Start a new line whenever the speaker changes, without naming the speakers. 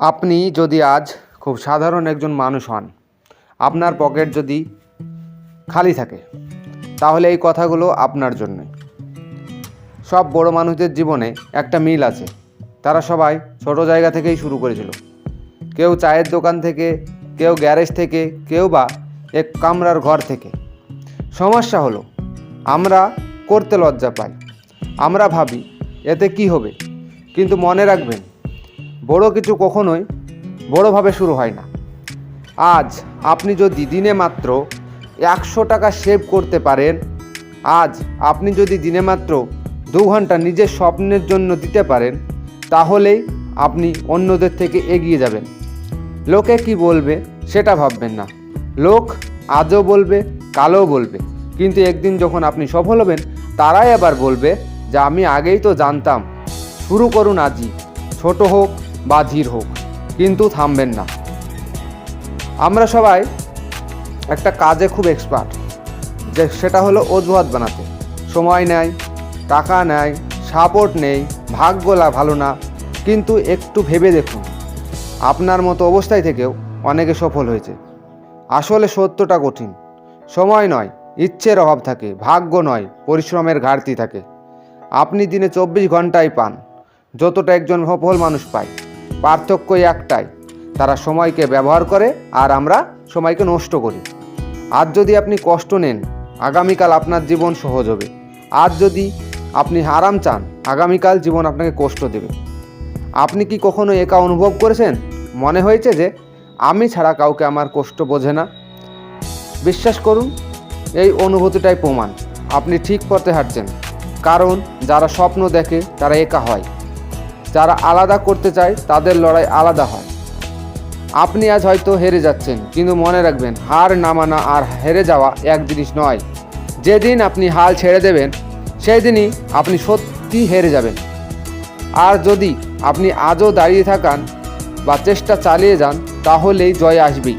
আপনি যদি আজ খুব সাধারণ একজন মানুষ হন, আপনার পকেট যদি খালি থাকে, তাহলে এই কথাগুলো আপনার জন্যই। সব বড় মানুষদের জীবনে একটা মিল আছে। তারা সবাই ছোট জায়গা থেকেই শুরু করেছিল। কেউ চায়ের দোকান থেকে, কেউ গ্যারেজ থেকে, কেউ বা এক কামরার ঘর থেকে। সমস্যা হলো, আমরা করতে লজ্জা পাই। আমরা ভাবি, এতে কি হবে? কিন্তু মনে রাখবেন বড় কিছু কখনোই বড়োভাবে শুরু হয় না। আজ আপনি যদি দিনে মাত্র একশো টাকা সেভ করতে পারেন, আজ আপনি যদি দিনে মাত্র দু ঘণ্টা নিজের স্বপ্নের জন্য দিতে পারেন, তাহলেই আপনি অন্যদের থেকে এগিয়ে যাবেন। লোকে কি বলবে সেটা ভাববেন না। লোক আজও বলবে, কালও বলবে। কিন্তু একদিন যখন আপনি সফল হবেন, তারাই আবার বলবে যে, আমি আগেই তো জানতাম। শুরু করুন আজই। ছোট হোক বা ধীর হোক, কিন্তু থামবেন না। আমরা সবাই একটা কাজে খুব এক্সপার্ট যে সেটা হলো অজুহাত বানাতে। সময় নেয় টাকা নেয় সাপোর্ট নেই ভাগ্যলা ভালো না, কিন্তু একটু ভেবে দেখুন, আপনার মতো অবস্থায় থেকেও অনেকে সফল হয়েছে। আসলে সত্যটা কঠিন। সময় নয়, ইচ্ছের অভাব থাকে, ভাগ্য নয়, পরিশ্রমের ঘাটতি থাকে। আপনি দিনে চব্বিশ ঘন্টায় পান, যতটা একজন সফল মানুষ পায়। পার্থক্য একটাই, তারা সময়কে ব্যবহার করে আর আমরা সময়কে নষ্ট করি। আজ যদি আপনি কষ্ট নেন, আগামীকাল আপনার জীবন সহজ হবে। আজ যদি আপনি আরাম চান, আগামীকাল জীবন আপনাকে কষ্ট দেবে। আপনি কি কখনো একা অনুভব করেছেন? মনে হয়েছে যে, আমি ছাড়া কাউকে আমার কষ্ট বোঝে না। বিশ্বাস করুন, এই অনুভূতিটাই প্রমাণ। আপনি ঠিক পথে হাঁটছেন। কারণ যারা স্বপ্ন দেখে, তারা একা হয়। যারা আলাদা করতে চায়, তাদের লড়াই আলাদা হয়। আপনি আজ হয়তো হেরে যাচ্ছেন, কিন্তু মনে রাখবেন, হার না মানা আর হেরে যাওয়া এক জিনিস নয়। যেদিন আপনি হাল ছেড়ে দেবেন সেই দিনই আপনি সত্যি হেরে যাবেন। আর যদি আপনি আজও দাঁড়িয়ে থাকান বা চেষ্টা চালিয়ে যান, তাহলেই জয় আসবেই।